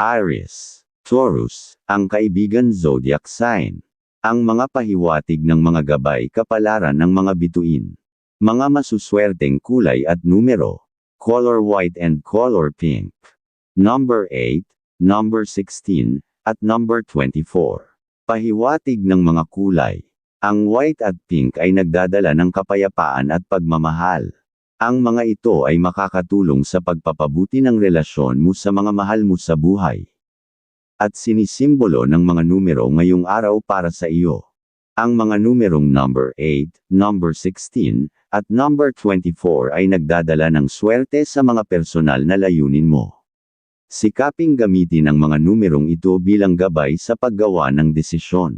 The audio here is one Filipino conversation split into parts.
Aries, Taurus, ang kaibigan zodiac sign. Ang mga pahiwatig ng mga gabay kapalaran ng mga bituin. Mga masuswerteng kulay at numero. Color white and color pink. Number 8, number 16, at number 24. Pahiwatig ng mga kulay. Ang white at pink ay nagdadala ng kapayapaan at pagmamahal. Ang mga ito ay makakatulong sa pagpapabuti ng relasyon mo sa mga mahal mo sa buhay. At sinisimbolo ng mga numero ngayong araw para sa iyo. Ang mga numerong number 8, number 16, at number 24 ay nagdadala ng swerte sa mga personal na layunin mo. Sikaping gamitin ang mga numerong ito bilang gabay sa paggawa ng desisyon.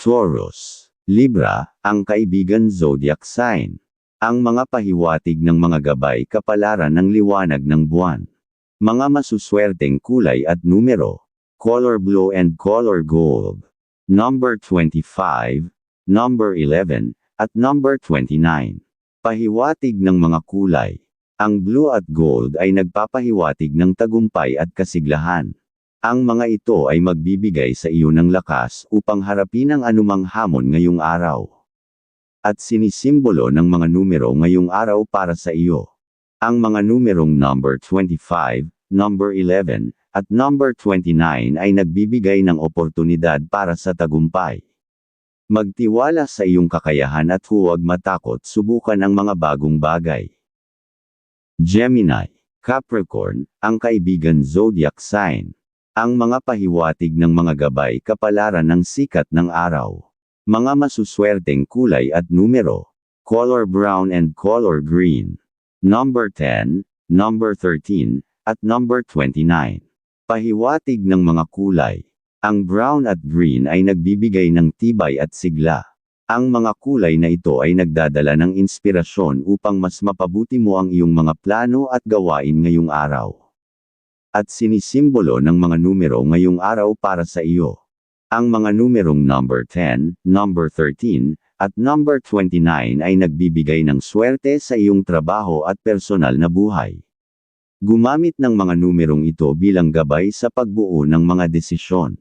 Taurus, Libra, ang kaibigan zodiac sign. Ang mga pahiwatig ng mga gabay kapalaran ng liwanag ng buwan. Mga masuswerteng kulay at numero. Color blue and color gold. Number 25, number 11, at number 29. Pahiwatig ng mga kulay. Ang blue at gold ay nagpapahiwatig ng tagumpay at kasiglahan. Ang mga ito ay magbibigay sa iyo ng lakas upang harapin ang anumang hamon ngayong araw at sinisimbolo ng mga numero ngayong araw para sa iyo. Ang mga numerong number 25, number 11, at number 29 ay nagbibigay ng oportunidad para sa tagumpay. Magtiwala sa iyong kakayahan at huwag matakot subukan ang mga bagong bagay. Gemini, Capricorn, ang kaibigan zodiac sign. Ang mga pahiwatig ng mga gabay kapalaran ng sikat ng araw. Mga masuswerteng kulay at numero. Color brown and color green. Number 10, number 13, at number 29. Pahiwatig ng mga kulay. Ang brown at green ay nagbibigay ng tibay at sigla. Ang mga kulay na ito ay nagdadala ng inspirasyon upang mas mapabuti mo ang iyong mga plano at gawain ngayong araw. At sinisimbolo ng mga numero ngayong araw para sa iyo. Ang mga numerong number 10, number 13, at number 29 ay nagbibigay ng swerte sa iyong trabaho at personal na buhay. Gumamit ng mga numerong ito bilang gabay sa pagbuo ng mga desisyon.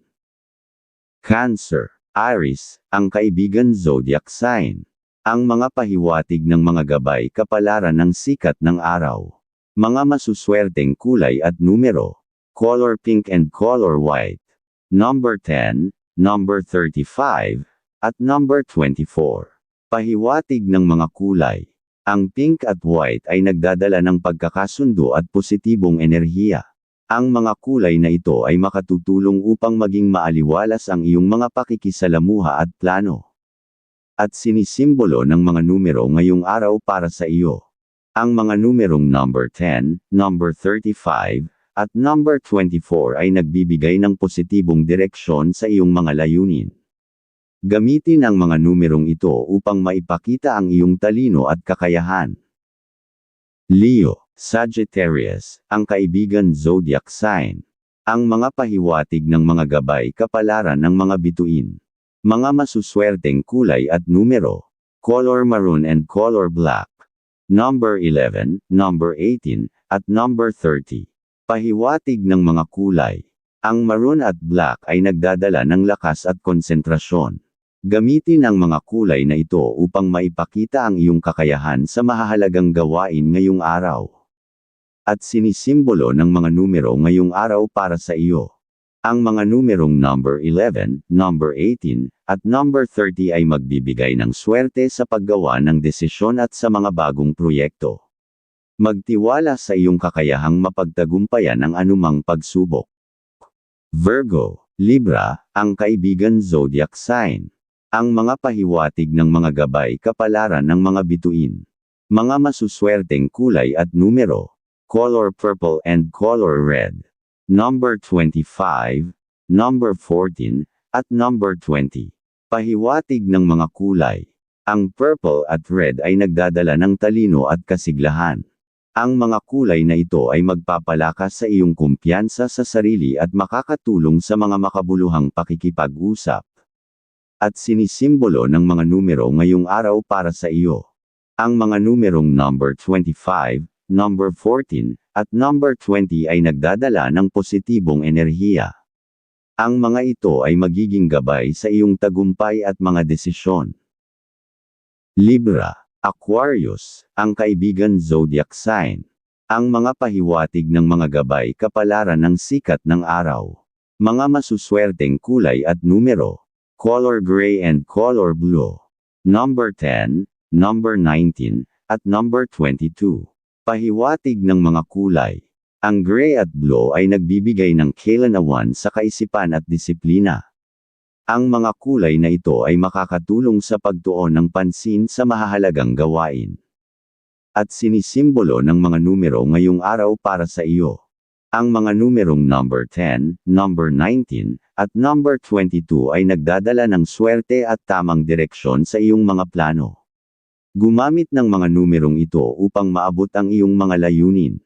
Cancer, Aries, ang kaibigan zodiac sign. Ang mga pahiwatig ng mga gabay kapalaran ng sikat ng araw. Mga masuswerteng kulay at numero. Color pink and color white. Number 10, number 35, at number 24. Pahiwatig ng mga kulay. Ang pink at white ay nagdadala ng pagkakasundo at positibong enerhiya. Ang mga kulay na ito ay makatutulong upang maging maaliwalas ang iyong mga pakikisalamuha at plano. At sinisimbolo ng mga numero ngayong araw para sa iyo. Ang mga numerong number 10, number 35, at number 24 ay nagbibigay ng positibong direksyon sa iyong mga layunin. Gamitin ang mga numerong ito upang maipakita ang iyong talino at kakayahan. Leo, Sagittarius, ang kaibigan zodiac sign. Ang mga pahiwatig ng mga gabay kapalaran ng mga bituin. Mga masuswerteng kulay at numero. Color maroon and color black. Number 11, number 18, at number 30. Pahiwatig ng mga kulay. Ang maroon at black ay nagdadala ng lakas at konsentrasyon. Gamitin ang mga kulay na ito upang maipakita ang iyong kakayahan sa mahahalagang gawain ngayong araw. At sinisimbolo ng mga numero ngayong araw para sa iyo. Ang mga numerong number 11, number 18, at number 30 ay magbibigay ng swerte sa paggawa ng desisyon at sa mga bagong proyekto. Magtiwala sa iyong kakayahang mapagtagumpayan ang anumang pagsubok. Virgo, Libra, ang kaibigan zodiac sign. Ang mga pahiwatig ng mga gabay kapalaran ng mga bituin. Mga masuswerteng kulay at numero. Color purple and color red. Number 25, number 14, at number 20. Pahiwatig ng mga kulay. Ang purple at red ay nagdadala ng talino at kasiglahan. Ang mga kulay na ito ay magpapalakas sa iyong kumpiyansa sa sarili at makakatulong sa mga makabuluhang pakikipag-usap. At sinisimbolo ng mga numero ngayong araw para sa iyo. Ang mga numerong number 25, number 14, at number 20 ay nagdadala ng positibong enerhiya. Ang mga ito ay magiging gabay sa iyong tagumpay at mga desisyon. Libra, Aquarius, ang kaibigan zodiac sign. Ang mga pahiwatig ng mga gabay kapalaran ng sikat ng araw. Mga masuswerteng kulay at numero. Color gray and color blue. Number 10, number 19, at number 22. Pahiwatig ng mga kulay. Ang gray at blue ay nagbibigay ng kailanawan sa kaisipan at disiplina. Ang mga kulay na ito ay makakatulong sa pagtuon ng pansin sa mahahalagang gawain. At sinisimbolo ng mga numero ngayong araw para sa iyo. Ang mga numerong number 10, number 19, at number 22 ay nagdadala ng swerte at tamang direksyon sa iyong mga plano. Gumamit ng mga numerong ito upang maabot ang iyong mga layunin.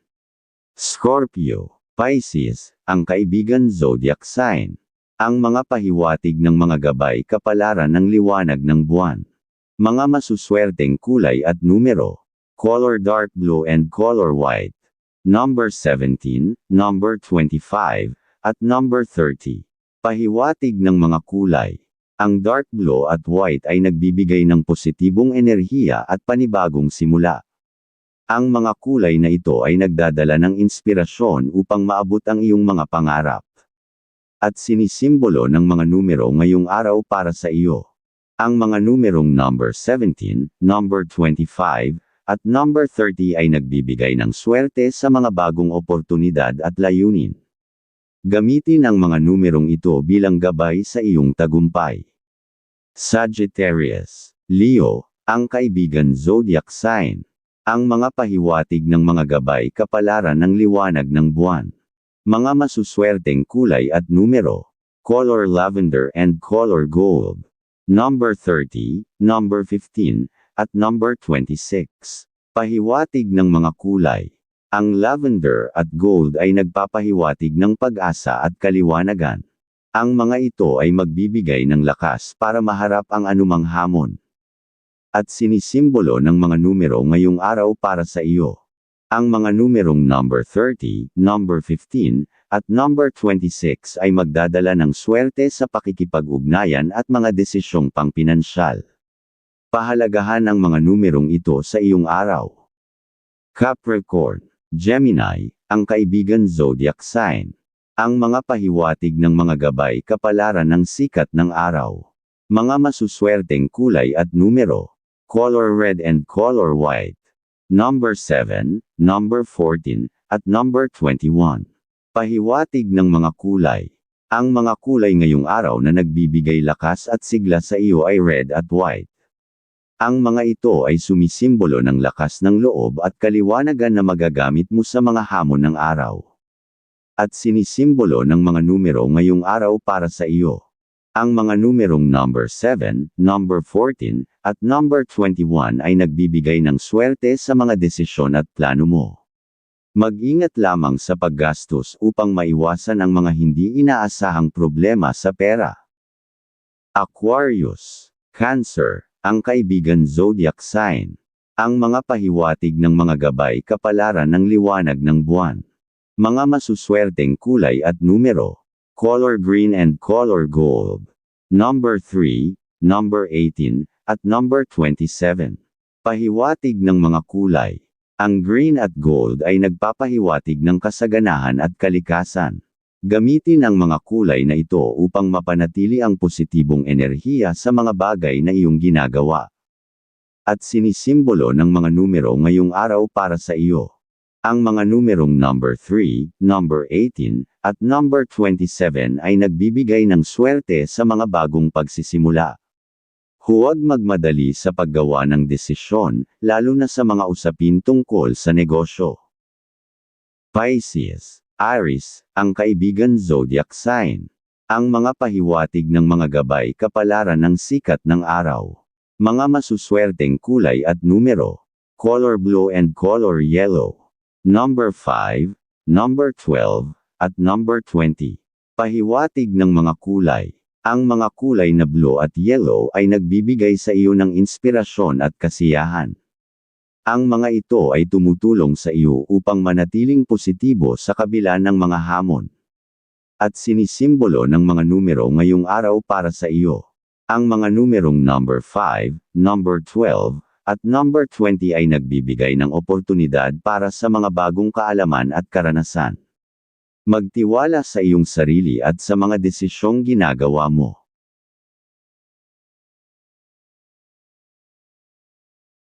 Scorpio, Pisces, ang kaibigan zodiac sign. Ang mga pahiwatig ng mga gabay kapalaran ng liwanag ng buwan. Mga masuswerteng kulay at numero. Color dark blue and color white. Number 17, number 25, at number 30. Pahiwatig ng mga kulay. Ang dark blue at white ay nagbibigay ng positibong enerhiya at panibagong simula. Ang mga kulay na ito ay nagdadala ng inspirasyon upang maabot ang iyong mga pangarap at sinisimbolo ng mga numero ngayong araw para sa iyo. Ang mga numerong number 17, number 25, at number 30 ay nagbibigay ng swerte sa mga bagong oportunidad at layunin. Gamitin ang mga numerong ito bilang gabay sa iyong tagumpay. Sagittarius, Leo, ang kaibigan zodiac sign. Ang mga pahiwatig ng mga gabay kapalaran ng liwanag ng buwan. Mga masuswerteng kulay at numero. Color lavender and color gold. Number 30, number 15, at number 26. Pahiwatig ng mga kulay. Ang lavender at gold ay nagpapahiwatig ng pag-asa at kaliwanagan. Ang mga ito ay magbibigay ng lakas para maharap ang anumang hamon. At sinisimbolo ng mga numero ngayong araw para sa iyo. Ang mga numerong number 30, number 15, at number 26 ay magdadala ng swerte sa pakikipag-ugnayan at mga desisyong pangpinansyal. Pahalagahan ang mga numerong ito sa iyong araw. Capricorn, Gemini, ang kaibigan zodiac sign. Ang mga pahiwatig ng mga gabay kapalaran ng sikat ng araw. Mga masuswerteng kulay at numero. Color red and color white number 7, number 14, at number 21. Pahiwatig ng mga kulay. Ang mga kulay ngayong araw na nagbibigay lakas at sigla sa iyo ay red at white. Ang mga ito ay sumisimbolo ng lakas ng loob at kaliwanagan na magagamit mo sa mga hamon ng araw. At sinisimbolo ng mga numero ngayong araw para sa iyo. Ang mga numerong number 7, number 14, at number 21 ay nagbibigay ng swerte sa mga desisyon at plano mo. Mag-ingat lamang sa paggastos upang maiwasan ang mga hindi inaasahang problema sa pera. Aquarius, Cancer, ang kaibigan zodiac sign. Ang mga pahiwatig ng mga gabay kapalaran ng liwanag ng buwan. Mga masuswerteng kulay at numero color green and color gold. Number 3, number 18, at number 27. Pahiwatig ng mga kulay. Ang green at gold ay nagpapahiwatig ng kasaganahan at kalikasan. Gamitin ang mga kulay na ito upang mapanatili ang positibong enerhiya sa mga bagay na iyong ginagawa. At sinisimbolo ng mga numero ngayong araw para sa iyo. Ang mga numerong number 3, number 18, at number 27 ay nagbibigay ng swerte sa mga bagong pagsisimula. Huwag magmadali sa paggawa ng desisyon, lalo na sa mga usapin tungkol sa negosyo. Pisces, Aries, ang kaibigan zodiac sign. Ang mga pahiwatig ng mga gabay kapalaran ng sikat ng araw. Mga masuswerteng kulay at numero. Color blue and color yellow number 5, number 12, at number 20. Pahiwatig ng mga kulay. Ang mga kulay na blue at yellow ay nagbibigay sa iyo ng inspirasyon at kasiyahan. Ang mga ito ay tumutulong sa iyo upang manatiling positibo sa kabila ng mga hamon. At sinisimbolo ng mga numero ngayong araw para sa iyo. Ang mga numerong number 5, number 12, at number 20 ay nagbibigay ng oportunidad para sa mga bagong kaalaman at karanasan. Magtiwala sa iyong sarili at sa mga desisyong ginagawa mo.